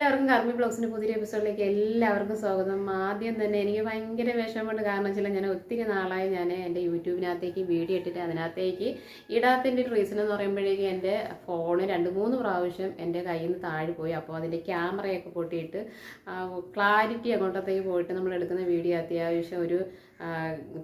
എല്ലാവർക്കും കർമ്മി ബ്ലോഗ്സിന്റെ പുതിയ എപ്പിസോഡിലേക്ക് എല്ലാവർക്കും സ്വാഗതം. ആദ്യം തന്നെ എനിക്ക് ഭയങ്കര വിഷമമുണ്ട്. കാരണം വെച്ചാൽ ഞാൻ ഒത്തിരി നാളായി ഞാൻ എന്റെ യൂട്യൂബിനകത്തേക്ക് വീഡിയോ ഇട്ടിട്ട് അതിനകത്തേക്ക് ഇടാത്തതിന്റെ ഒരു റീസൺ എന്ന് പറയുമ്പോഴേക്കും എന്റെ ഫോണ് രണ്ട് മൂന്ന് പ്രാവശ്യം എന്റെ കയ്യിൽ നിന്ന് താഴെ പോയി. അപ്പോൾ അതിന്റെ ക്യാമറയൊക്കെ പൊട്ടിയിട്ട് ക്ലാരിറ്റി അങ്ങോട്ടത്തേക്ക് പോയിട്ട് നമ്മൾ എടുക്കുന്ന വീഡിയോ അത്യാവശ്യം ഒരു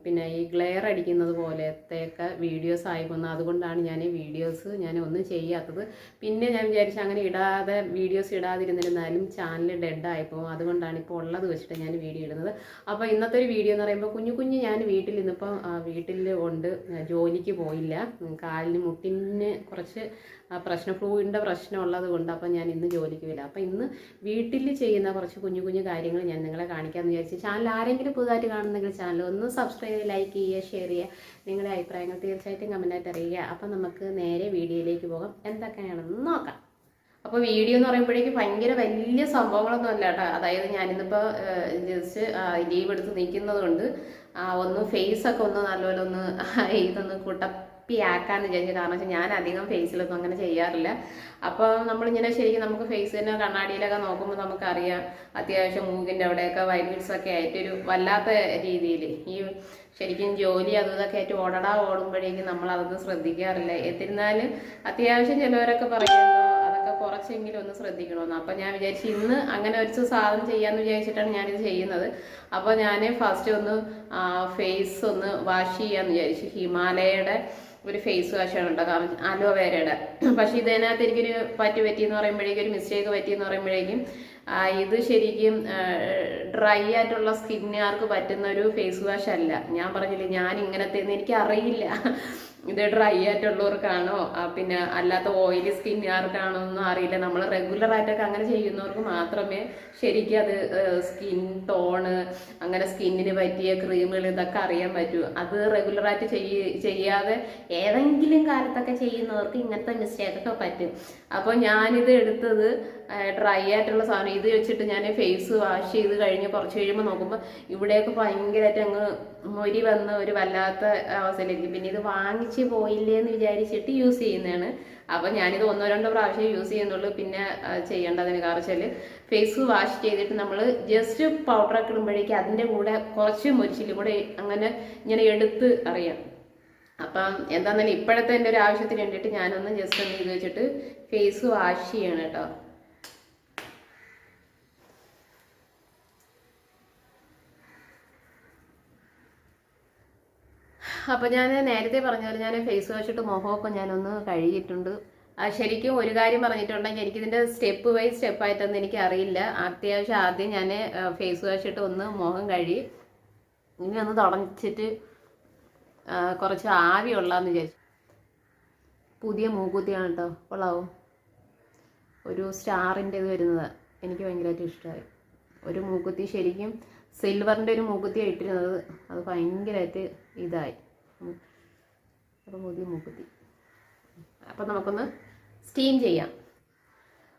പിന്നെ ഈ ഗ്ലെയർ അടിക്കുന്നത് പോലത്തെയൊക്കെ വീഡിയോസ് ആയി വന്നു അതുകൊണ്ടാണ് ഞാൻ വീഡിയോസ് ഞാൻ ഒന്നും ചെയ്യാത്തത്. പിന്നെ ഞാൻ വിചാരിച്ചു അങ്ങനെ ഇടാതെ വീഡിയോസ് ഇടാതിരുന്നിരുന്നാലും ചാനൽ ഡെഡ് ആയിപ്പോവും അതുകൊണ്ടാണ് ഇപ്പോൾ ഉള്ളത് വെച്ചിട്ട് ഞാൻ വീഡിയോ ഇടുന്നത്. അപ്പോൾ ഇന്നത്തെ ഒരു വീഡിയോ എന്ന് പറയുമ്പോൾ കുഞ്ഞു കുഞ്ഞു ഞാൻ വീട്ടിൽ ഇന്നിപ്പം വീട്ടിൽ ഉണ്ട് ജോലിക്ക് പോയില്ല. കാലിന് മുട്ടിന് കുറച്ച് പ്രശ്നം ഫ്ലൂയിന്റെ പ്രശ്നം ഉള്ളത് കൊണ്ട് അപ്പം ഞാൻ ഇന്ന് ജോലിക്ക് വരില്ല അപ്പം ഇന്ന് വീട്ടിൽ ചെയ്യുന്ന കുറച്ച് കുഞ്ഞു കുഞ്ഞു കാര്യങ്ങൾ ഞാൻ നിങ്ങളെ കാണിക്കാമെന്ന് വിചാരിച്ചു ചാനൽ ആരെങ്കിലും പുതുതായിട്ട് കാണുന്നെങ്കിൽ ചാനൽ ഒന്ന് സബ്സ്ക്രൈബ് ചെയ്യുക ലൈക്ക് ചെയ്യുക ഷെയർ ചെയ്യുക നിങ്ങളുടെ അഭിപ്രായങ്ങൾ തീർച്ചയായിട്ടും കമന്റായിട്ട് അറിയുക. അപ്പം നമുക്ക് നേരെ വീഡിയോയിലേക്ക് പോകാം. എന്തൊക്കെയാണെന്ന് നോക്കാം. അപ്പോൾ വീഡിയോ എന്ന് പറയുമ്പോഴേക്കും ഭയങ്കര വലിയ സംഭവങ്ങളൊന്നും അല്ല കേട്ടോ. അതായത് ഞാനിന്നിപ്പോൾ ജസ്റ്റ് ലീവ് എടുത്ത് നിൽക്കുന്നത് കൊണ്ട് ഒന്ന് ഫേസ് ഒക്കെ ഒന്ന് നല്ലപോലെ ഒന്ന് ഇതൊന്ന് കുട്ടപ്പിയാക്കാന്ന് വിചാരിച്ചു. കാരണം വെച്ചാൽ ഞാൻ അധികം ഫേസിലൊന്നും അങ്ങനെ ചെയ്യാറില്ല. അപ്പോൾ നമ്മളിങ്ങനെ ശരിക്കും നമുക്ക് ഫേസിന് കണ്ണാടിയിലൊക്കെ നോക്കുമ്പോൾ നമുക്കറിയാം അത്യാവശ്യം മൂക്കിന്റെ അവിടെയൊക്കെ വൈറ്റ് ഒക്കെ ആയിട്ടൊരു വല്ലാത്ത രീതിയിൽ ഈ ശരിക്കും ജോലി അതും ഇതൊക്കെ ആയിട്ട് ഓടടാ ഓടുമ്പോഴേക്കും നമ്മൾ അതൊന്നും ശ്രദ്ധിക്കാറില്ല. എന്നിരുന്നാലും അത്യാവശ്യം ചിലവരൊക്കെ പറയുമ്പോൾ അതൊക്കെ കുറച്ചെങ്കിലും ഒന്ന് ശ്രദ്ധിക്കണമെന്ന് അപ്പം ഞാൻ വിചാരിച്ചു ഇന്ന് അങ്ങനെ ഒരു സാധനം ചെയ്യാമെന്ന് വിചാരിച്ചിട്ടാണ് ഞാനിത് ചെയ്യുന്നത്. അപ്പോൾ ഞാൻ ഫസ്റ്റ് ഒന്ന് ഫേസ് ഒന്ന് വാഷ് ചെയ്യാമെന്ന് വിചാരിച്ചു. ഹിമാലയയുടെ ഒരു ഫേസ് വാഷാണ് കേട്ടോ അലോവേരയുടെ. പക്ഷേ ഇതിനകത്ത് എനിക്കൊരു പറ്റി പറ്റിയെന്ന് പറയുമ്പോഴേക്കും ഒരു മിസ്റ്റേക്ക് പറ്റിയെന്ന് പറയുമ്പോഴേക്കും ഇത് ശരിക്കും ഡ്രൈ ആയിട്ടുള്ള സ്കിന്നുകാർക്ക് പറ്റുന്ന ഒരു ഫേസ് വാഷ് അല്ല. ഞാൻ പറഞ്ഞില്ലേ ഞാൻ ഇങ്ങനത്തെ എനിക്ക് അറിയില്ല ഇത് ഡ്രൈ ആയിട്ടുള്ളവർക്കാണോ? പിന്നെ അല്ലാത്ത ഓയിലി സ്കിന്നുകാർക്കാണോ ഒന്നും അറിയില്ല. നമ്മൾ റെഗുലർ ആയിട്ടൊക്കെ അങ്ങനെ ചെയ്യുന്നവർക്ക് മാത്രമേ ശരിക്കും അത് സ്കിൻ ടോണ് അങ്ങനെ സ്കിന്നിന് പറ്റിയ ക്രീമുകൾ ഇതൊക്കെ അറിയാൻ പറ്റൂ. അത് റെഗുലറായിട്ട് ചെയ്യ ചെയ്യാതെ ഏതെങ്കിലും കാലത്തൊക്കെ ചെയ്യുന്നവർക്ക് ഇങ്ങനത്തെ മിസ്റ്റേക്കൊക്കെ പറ്റും. അപ്പോൾ ഞാനിത് എടുത്തത് ഡ്രൈ ആയിട്ടുള്ള സാധനം. ഇത് വെച്ചിട്ട് ഞാൻ ഫേസ് വാഷ് ചെയ്ത് കഴിഞ്ഞ് കുറച്ച് കഴിയുമ്പോൾ നോക്കുമ്പോൾ ഇവിടെയൊക്കെ ഭയങ്കരമായിട്ട് അങ്ങ് മൊരി വന്ന ഒരു വല്ലാത്ത അവസ്ഥയിലേക്ക്. പിന്നെ ഇത് വാങ്ങിച്ച് പോയില്ലേ എന്ന് വിചാരിച്ചിട്ട് യൂസ് ചെയ്യുന്നതാണ്. അപ്പം ഞാനിത് ഒന്നോ രണ്ടോ പ്രാവശ്യം യൂസ് ചെയ്യുന്നുള്ളൂ. പിന്നെ ചെയ്യേണ്ടതിന് കാരണം വെച്ചാൽ ഫേസ് വാഷ് ചെയ്തിട്ട് നമ്മൾ ജസ്റ്റ് പൗഡറൊക്കെ ഇടുമ്പോഴേക്കും അതിന്റെ കൂടെ കുറച്ച് മുരിച്ചിലും കൂടെ അങ്ങനെ ഇങ്ങനെ എടുത്ത് അറിയാം. അപ്പം എന്താണെന്നാലും ഇപ്പോഴത്തെ എന്റെ ഒരു ആവശ്യത്തിന് വേണ്ടിയിട്ട് ഞാനൊന്ന് ജസ്റ്റ് ഒന്ന് ഇത് വെച്ചിട്ട് ഫേസ് വാഷ് ചെയ്യണം കേട്ടോ. അപ്പോൾ ഞാൻ നേരത്തെ പറഞ്ഞ പോലെ ഞാൻ ഫേസ് വാഷ് ഇട്ട് മുഖമൊക്കെ ഞാനൊന്ന് കഴുകിയിട്ടുണ്ട്. ശരിക്കും ഒരു കാര്യം പറഞ്ഞിട്ടുണ്ടെങ്കിൽ എനിക്കിതിന്റെ സ്റ്റെപ്പ് ബൈ സ്റ്റെപ്പ് ആയിട്ടൊന്നും എനിക്ക് അറിയില്ല അത്യാവശ്യം ആദ്യം ഞാൻ ഫേസ് വാഷ് ഇട്ട് ഒന്ന് മുഖം കഴുകി ഇനി ഒന്ന് തുടച്ചിട്ട് കുറച്ച് ആവി ഉള്ളാന്ന് വിചാരിച്ചു. പുതിയ മൂക്കുത്തിയാണ് കേട്ടോ കൊള്ളാവോ? ഒരു സ്റ്റാറിന്റെ ഇത് വരുന്നത് എനിക്ക് ഭയങ്കരമായിട്ട് ഇഷ്ടമായി. ഒരു മൂക്കുത്തി ശരിക്കും സിൽവറിന്റെ ഒരു മൂക്കുത്തിയാണ് ഇട്ടിരുന്നത്. അത് ഭയങ്കരമായിട്ട് ഇതായി. അപ്പോൾ മുതി മൂക്കുത്തി. അപ്പം നമുക്കൊന്ന് സ്റ്റീം ചെയ്യാം.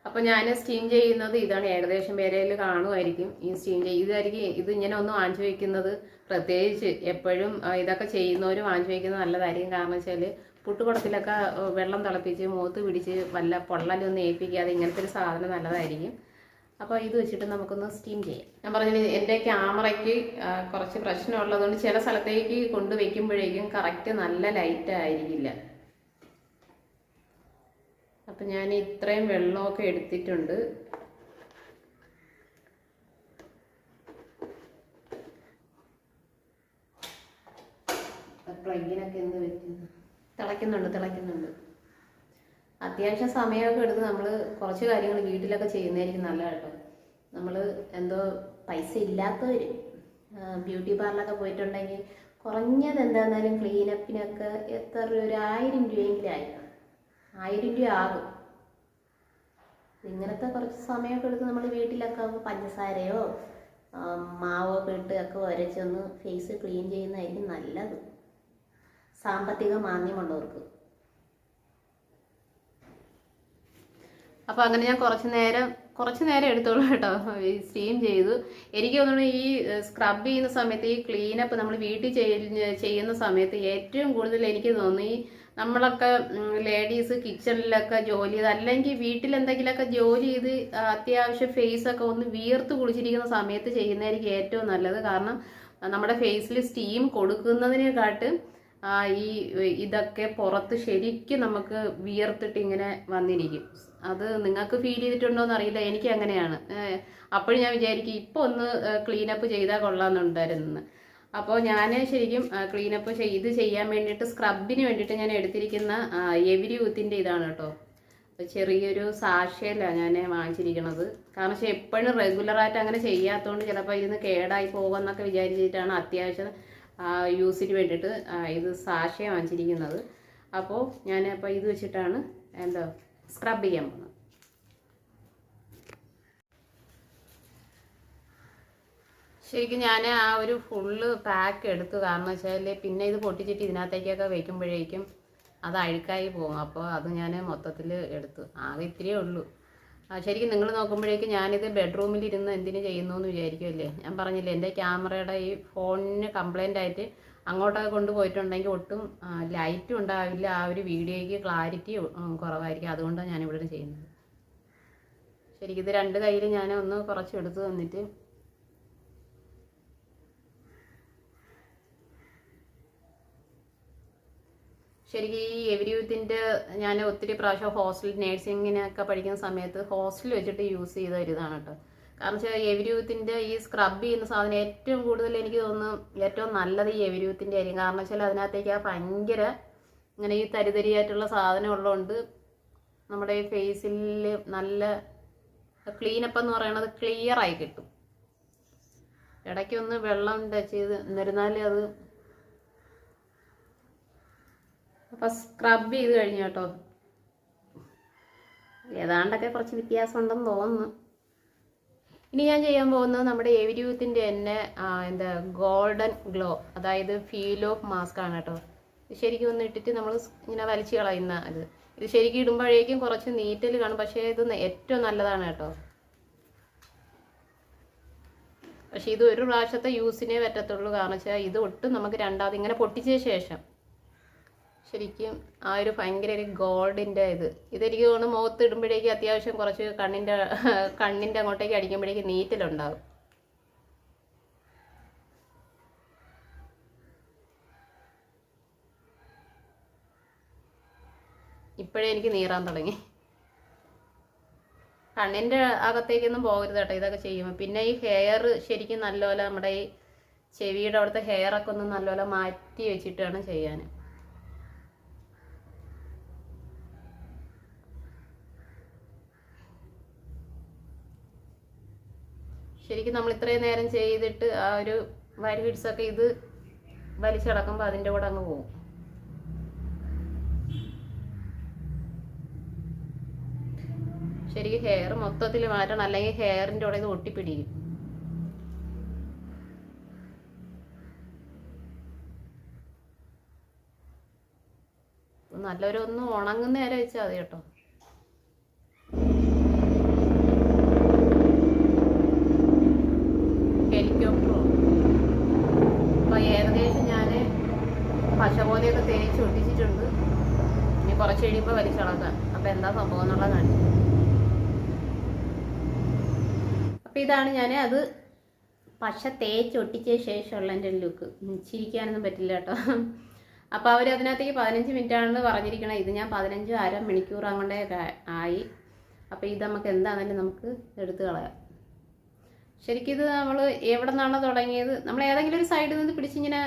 അപ്പോൾ ഞാൻ സ്റ്റീം ചെയ്യുന്നത് ഇതാണ്. ഏകദേശം പേരയിൽ കാണുമായിരിക്കും ഈ സ്റ്റീം ചെയ്യുക ഇതായിരിക്കും. ഇത് ഇങ്ങനെ ഒന്ന് വാങ്ങിച്ചു വയ്ക്കുന്നത് പ്രത്യേകിച്ച് എപ്പോഴും ഇതൊക്കെ ചെയ്യുന്നവർ വാങ്ങിച്ചു വയ്ക്കുന്നത് നല്ലതായിരിക്കും. കാരണം വെച്ചാൽ പുട്ടുകുടത്തിലൊക്കെ വെള്ളം തിളപ്പിച്ച് മൂത്ത് പിടിച്ച് വല്ല പൊള്ളലൊന്നും ഏൽപ്പിക്കാതെ ഇങ്ങനത്തെ ഒരു സാധനം നല്ലതായിരിക്കും. അപ്പോൾ ഇത് വെച്ചിട്ട് നമുക്കൊന്ന് സ്റ്റീം ചെയ്യാം. ഞാൻ പറഞ്ഞത് എന്റെ ക്യാമറയ്ക്ക് കുറച്ച് പ്രശ്നമുള്ളതുകൊണ്ട് ചില സ്ഥലത്തേക്ക് കൊണ്ടുവയ്ക്കുമ്പോഴേക്കും കറക്റ്റ് നല്ല ലൈറ്റ് ആയിരിക്കില്ല. അപ്പം ഞാൻ ഇത്രയും വെള്ളമൊക്കെ എടുത്തിട്ടുണ്ട്. പ്ലഗിനൊക്കെ എന്ത് പറ്റുന്നു തിളയ്ക്കുന്നുണ്ട് തിളയ്ക്കുന്നുണ്ട്. അത്യാവശ്യം സമയമൊക്കെ എടുത്ത് നമ്മൾ കുറച്ച് കാര്യങ്ങൾ വീട്ടിലൊക്കെ ചെയ്യുന്നതായിരിക്കും നല്ല കേട്ടോ. നമ്മൾ എന്തോ പൈസ ഇല്ലാത്തവർ ബ്യൂട്ടി പാർലറൊക്കെ പോയിട്ടുണ്ടെങ്കിൽ കുറഞ്ഞത് എന്താന്നാലും ക്ലീനപ്പിനൊക്കെ എത്ര രൂപ ഒരു ആയിരം രൂപയെങ്കിലും ആയിരിക്കും ആയിരം രൂപ ആകും. ഇങ്ങനത്തെ കുറച്ച് സമയമൊക്കെ എടുത്ത് നമ്മൾ വീട്ടിലൊക്കെ പഞ്ചസാരയോ മാവോ ഒക്കെ ഇട്ട് ഒക്കെ ഉരച്ചൊന്ന് ഫേസ് ക്ലീൻ ചെയ്യുന്നതായിരിക്കും നല്ലത്. സാമ്പത്തിക മാന്യമുള്ളവർക്ക് അപ്പോൾ അങ്ങനെ ഞാൻ കുറച്ച് നേരം കുറച്ച് നേരം എടുത്തോളൂ കേട്ടോ. സ്റ്റീം ചെയ്തു. എനിക്ക് തോന്നുന്നു ഈ സ്ക്രബ് ചെയ്യുന്ന സമയത്ത് ഈ ക്ലീനപ്പ് നമ്മൾ വീട്ടിൽ ചെയ്യുന്ന സമയത്ത് ഏറ്റവും കൂടുതൽ എനിക്ക് തോന്നുന്നു ഈ നമ്മളൊക്കെ ലേഡീസ് കിച്ചണിലൊക്കെ ജോലി ചെയ്ത് അല്ലെങ്കിൽ വീട്ടിൽ എന്തെങ്കിലുമൊക്കെ ജോലി ചെയ്ത് അത്യാവശ്യം ഫേസ് ഒക്കെ ഒന്ന് വീർത്ത് കുളിച്ചിരിക്കുന്ന സമയത്ത് ചെയ്യുന്നതായിരിക്കും ഏറ്റവും നല്ലത്. കാരണം നമ്മുടെ ഫേസിൽ സ്റ്റീം കൊടുക്കുന്നതിനെക്കാട്ട് ഈ ഇതൊക്കെ പുറത്ത് ശരിക്കും നമുക്ക് വിയർത്തിട്ട് ഇങ്ങനെ വന്നിരിക്കും. അത് നിങ്ങൾക്ക് ഫീൽ ചെയ്തിട്ടുണ്ടോ എന്ന് അറിയില്ല. എനിക്ക് അങ്ങനെയാണ്. അപ്പോഴും ഞാൻ വിചാരിക്കും ഇപ്പോൾ ഒന്ന് ക്ലീനപ്പ് ചെയ്താൽ കൊള്ളാമെന്നുണ്ടായിരുന്നു അപ്പോൾ ഞാൻ ശരിക്കും ക്ലീനപ്പ് ചെയ്ത് ചെയ്യാൻ വേണ്ടിയിട്ട് സ്ക്രബിന് വേണ്ടിയിട്ട് ഞാൻ എടുത്തിരിക്കുന്ന എവരി യൂത്തിന്റെ ഇതാണ് കേട്ടോ. ചെറിയൊരു സാക്ഷയിലാണ് ഞാൻ വാങ്ങിച്ചിരിക്കുന്നത് കാരണം വെച്ചാൽ എപ്പോഴും റെഗുലറായിട്ട് അങ്ങനെ ചെയ്യാത്തതുകൊണ്ട് ചിലപ്പോൾ ഇരുന്ന് കേടായി പോകുമെന്നൊക്കെ വിചാരിച്ചിട്ടാണ് അത്യാവശ്യം യൂസിന് വേണ്ടിയിട്ട് ഇത് സാക്ഷയെ വാങ്ങിച്ചിരിക്കുന്നത്. അപ്പോൾ ഞാൻ അപ്പോൾ ഇത് വെച്ചിട്ടാണ് എന്താ സ്ക്രബ് ചെയ്യാൻ പോകുന്നത് ശരിക്കും ഞാൻ ആ ഒരു ഫുള്ള് പാക്ക് എടുത്തു. കാരണം വെച്ചാൽ പിന്നെ ഇത് പൊട്ടിച്ചിട്ട് ഇതിനകത്തേക്കൊക്കെ വയ്ക്കുമ്പോഴേക്കും അത് അഴുക്കായി പോകും. അപ്പോൾ അത് ഞാൻ മൊത്തത്തിൽ എടുത്തു. ആകെ ഇത്രയേ ഉള്ളൂ. ആ, ശരിക്കും നിങ്ങൾ നോക്കുമ്പോഴേക്കും ഞാനിത് ബെഡ്റൂമിൽ ഇരുന്ന് എന്തിനു ചെയ്യുന്നു എന്ന് വിചാരിക്കുമല്ലേ ഞാൻ പറഞ്ഞില്ലേ എന്റെ ക്യാമറയുടെ ഈ ഫോണിന് കംപ്ലൈന്റ് ആയിട്ട് അങ്ങോട്ടൊക്കെ കൊണ്ടുപോയിട്ടുണ്ടെങ്കിൽ ഒട്ടും ലൈറ്റും ഉണ്ടാവില്ല ആ ഒരു വീഡിയോയ്ക്ക് ക്ലാരിറ്റി കുറവായിരിക്കും. അതുകൊണ്ടാണ് ഞാനിവിടെ ചെയ്യുന്നത്. ശരിക്കും ഇത് രണ്ട് കയ്യിൽ ഞാൻ ഒന്ന് കുറച്ച് എടുത്ത് തന്നിട്ട് ശരിക്കും ഈ എവരി യൂത്തിന്റെ ഞാൻ ഒത്തിരി പ്രാവശ്യം ഹോസ്റ്റൽ നേഴ്സിങ്ങിനൊക്കെ പഠിക്കുന്ന സമയത്ത് ഹോസ്റ്റലിൽ വെച്ചിട്ട് യൂസ് ചെയ്ത ഒരിതാണ് കേട്ടോ. കാരണം വെച്ചാൽ എവരി യൂത്തിന്റെ ഈ സ്ക്രബ് ചെയ്യുന്ന സാധനം ഏറ്റവും കൂടുതൽ എനിക്ക് തോന്നുന്നു ഏറ്റവും നല്ലത് ഈ എവരി യൂത്തിന്റെ ആയിരിക്കും. കാരണം വെച്ചാൽ അതിനകത്തേക്ക് ആ ഭയങ്കര ഇങ്ങനെ ഈ തരിതരിയായിട്ടുള്ള സാധനം ഉള്ളതുകൊണ്ട് നമ്മുടെ ഈ ഫേസിൽ നല്ല ക്ലീനപ്പ് എന്ന് പറയണത് ക്ലിയറായി കിട്ടും. ഇടയ്ക്കൊന്ന് വെള്ളം ടച്ച് ചെയ്ത് എന്നിരുന്നാലേ അത് അപ്പം സ്ക്രബ് ചെയ്ത് കഴിഞ്ഞു കേട്ടോ. ഏതാണ്ടൊക്കെ കുറച്ച് വ്യത്യാസം ഉണ്ടെന്ന് തോന്നുന്നു. ഇനി ഞാൻ ചെയ്യാൻ പോകുന്നത് നമ്മുടെ എവിരൂത്തിന്റെ തന്നെ എന്താ ഗോൾഡൻ ഗ്ലോ അതായത് ഫീൽ ഓഫ് മാസ്ക് ആണ് കേട്ടോ. ഇത് ശരിക്കും ഒന്ന് ഇട്ടിട്ട് നമ്മൾ ഇങ്ങനെ വലിച്ചു കളയുന്ന ഇത്. ഇത് ശരിക്കും ഇടുമ്പോഴേക്കും കുറച്ച് നീറ്റൽ കാണും പക്ഷേ ഇത് ഏറ്റവും നല്ലതാണ് കേട്ടോ. പക്ഷേ ഇത് ഒരു പ്രാവശ്യത്തെ യൂസിനേ പറ്റത്തുള്ളൂ. കാരണം വെച്ചാൽ ഇത് ഒട്ടും നമുക്ക് രണ്ടാമത് ഇങ്ങനെ പൊട്ടിച്ച ശേഷം ശരിക്കും ആ ഒരു ഭയങ്കര ഒരു ഗോൾഡിന്റെ ഇത്. ഇതെനിക്ക് തോന്നുന്നു മുഖത്ത് ഇടുമ്പോഴേക്കും അത്യാവശ്യം കുറച്ച് കണ്ണിന്റെ കണ്ണിന്റെ അങ്ങോട്ടേക്ക് അടിക്കുമ്പോഴേക്കും നീറ്റലുണ്ടാവും. ഇപ്പോഴേ എനിക്ക് നീറാൻ തുടങ്ങി. കണ്ണിന്റെ അകത്തേക്കൊന്നും പോകരുത് കേട്ടോ ഇതൊക്കെ ചെയ്യുമ്പോൾ. പിന്നെ ഈ ഹെയർ ശരിക്കും നല്ലപോലെ നമ്മുടെ ഈ ചെവിയുടെ അവിടുത്തെ ഹെയറൊക്കെ ഒന്ന് നല്ലപോലെ മാറ്റി വെച്ചിട്ടാണ് ചെയ്യാൻ. ശരിക്കും നമ്മൾ ഇത്രയും നേരം ചെയ്തിട്ട് ആ ഒരു വരി പിടിച്ചൊക്കെ ഇത് വലിച്ചടക്കുമ്പോൾ അതിന്റെ കൂടെ അങ്ങ് പോകും. ശരിക്കും ഹെയർ മൊത്തത്തിൽ മാറ്റണം. അല്ലെങ്കിൽ ഹെയറിന്റെ കൂടെ ഇത് ഒട്ടിപ്പിടിക്കും. നല്ലൊരു ഒന്ന് ഉണങ്ങുന്ന നേരം വെച്ചാൽ മതി കേട്ടോ ഹെലികോപ്റ്ററോ അപ്പോൾ ഏകദേശം ഞാൻ പശ പോലെയൊക്കെ തേച്ച് ഒട്ടിച്ചിട്ടുണ്ട് കുറച്ച് കഴിയുമ്പോൾ വലിച്ചളക്കാം അപ്പോൾ എന്താ സംഭവം എന്നുള്ളത് കാണിച്ചു അപ്പോൾ ഇതാണ് ഞാൻ അത് പശ തേച്ച് ഒട്ടിച്ച ശേഷമുള്ള എന്റെ ലുക്ക്. ചിരിക്കാനൊന്നും പറ്റില്ല കേട്ടോ. അപ്പോൾ അവർ അതിനകത്തേക്ക് പതിനഞ്ച് മിനിറ്റാണെന്ന് പറഞ്ഞിരിക്കണം. ഇത് ഞാൻ പതിനഞ്ച് അര മണിക്കൂർ അങ്ങോട്ടേ ആയി. അപ്പോൾ ഇത് നമുക്ക് എന്താണെങ്കിലും നമുക്ക് എടുത്തു കളയാം. ശരിക്കും ഇത് നമ്മൾ എവിടെ നിന്നാണോ തുടങ്ങിയത്? നമ്മൾ ഏതെങ്കിലും ഒരു സൈഡിൽ നിന്ന് പിടിച്ചിങ്ങനെ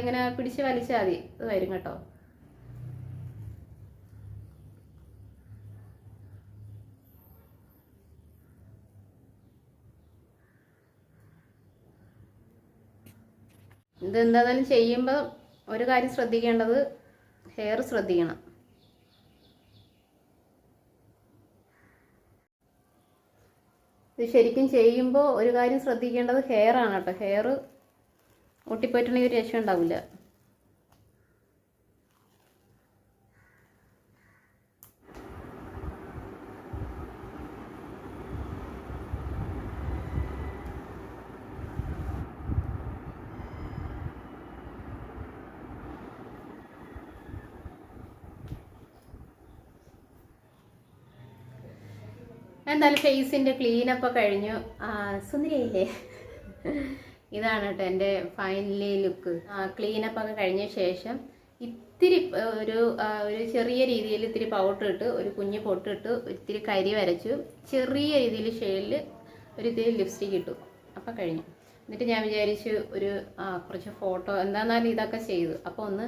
ഇങ്ങനെ പിടിച്ച് വലിച്ചാൽ മതി. ഇത് വരും കേട്ടോ. ഇത് എന്തായാലും ചെയ്യുമ്പോൾ ഒരു കാര്യം ശ്രദ്ധിക്കേണ്ടത് ഹെയർ ശ്രദ്ധിക്കണം. ഇത് ശരിക്കും ചെയ്യുമ്പോൾ ഒരു കാര്യം ശ്രദ്ധിക്കേണ്ടത് ഹെയർ ആണ് കേട്ടോ. ഹെയർ ഒട്ടിപ്പറ്റണ ഒരു രക്ഷ ഉണ്ടാവില്ല എന്തായാലും ഫേസിന്റെ ക്ലീനപ്പ് കഴിഞ്ഞു. സുന്ദരിയല്ലേ ഇതാണ് കേട്ടോ എന്റെ ഫൈനലി ലുക്ക് ക്ലീനപ്പ് ഒക്കെ കഴിഞ്ഞ ശേഷം ഇത്തിരി ഒരു ഒരു ചെറിയ രീതിയിൽ ഇത്തിരി പൗഡർ ഇട്ട് ഒരു കുഞ്ഞ് പൊട്ടിട്ട് ഇത്തിരി കരി വരച്ചു. ചെറിയ രീതിയിൽ ഷെയ്ഡിൽ ഒരു ഇത്തിരി ലിപ്സ്റ്റിക് ഇട്ടു. അപ്പം കഴിഞ്ഞു. എന്നിട്ട് ഞാൻ വിചാരിച്ചു ഒരു കുറച്ച് ഫോട്ടോ എന്താന്നാലും ഇതൊക്കെ ചെയ്തു. അപ്പോൾ ഒന്ന്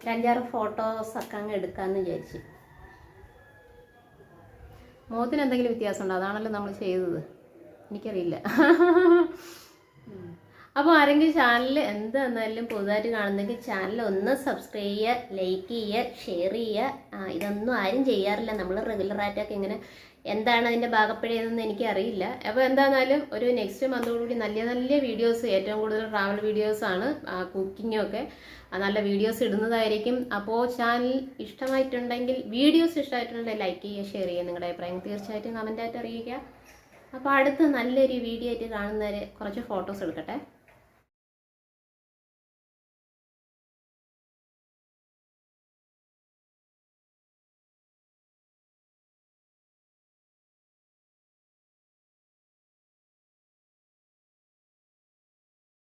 ഒരു അഞ്ചാറ് ഫോട്ടോസ് ഒക്കെ അങ്ങ് എടുക്കാമെന്ന് വിചാരിച്ചു. മുഖത്തിന് എന്തെങ്കിലും വ്യത്യാസമുണ്ടോ? അതാണല്ലോ നമ്മൾ ചെയ്തത്. എനിക്കറിയില്ല. അപ്പോൾ ആരെങ്കിലും ചാനൽ എന്ത് എന്നാലും പുതുതായിട്ട് കാണുന്നെങ്കിൽ ചാനൽ ഒന്ന് സബ്സ്ക്രൈബ് ചെയ്യുക ലൈക്ക് ചെയ്യുക ഷെയർ ചെയ്യുക. ഇതൊന്നും ആരും ചെയ്യാറില്ല. നമ്മൾ റെഗുലറായിട്ടൊക്കെ ഇങ്ങനെ എന്താണ് അതിന്റെ ഭാഗപ്പഴയതെന്ന് എനിക്കറിയില്ല. അപ്പോൾ എന്താണെന്നാലും ഒരു നെക്സ്റ്റ് മന്തോടുകൂടി നല്ല നല്ല വീഡിയോസ് ഏറ്റവും കൂടുതൽ ട്രാവൽ വീഡിയോസാണ് കുക്കിങ്ങും ഒക്കെ. നല്ല വീഡിയോസ് ഇടുന്നതായിരിക്കും. അപ്പോൾ ചാനൽ ഇഷ്ടമായിട്ടുണ്ടെങ്കിൽ വീഡിയോസ് ഇഷ്ടമായിട്ടുണ്ടെങ്കിൽ ലൈക്ക് ചെയ്യുക ഷെയർ ചെയ്യുക നിങ്ങളുടെ അഭിപ്രായം. തീർച്ചയായിട്ടും കമന്റായിട്ട് അറിയിക്കുക. അപ്പോൾ അടുത്ത നല്ലൊരു വീഡിയോ ആയിട്ട് കാണുന്നവരെ കുറച്ച് ഫോട്ടോസ് എടുക്കട്ടെ.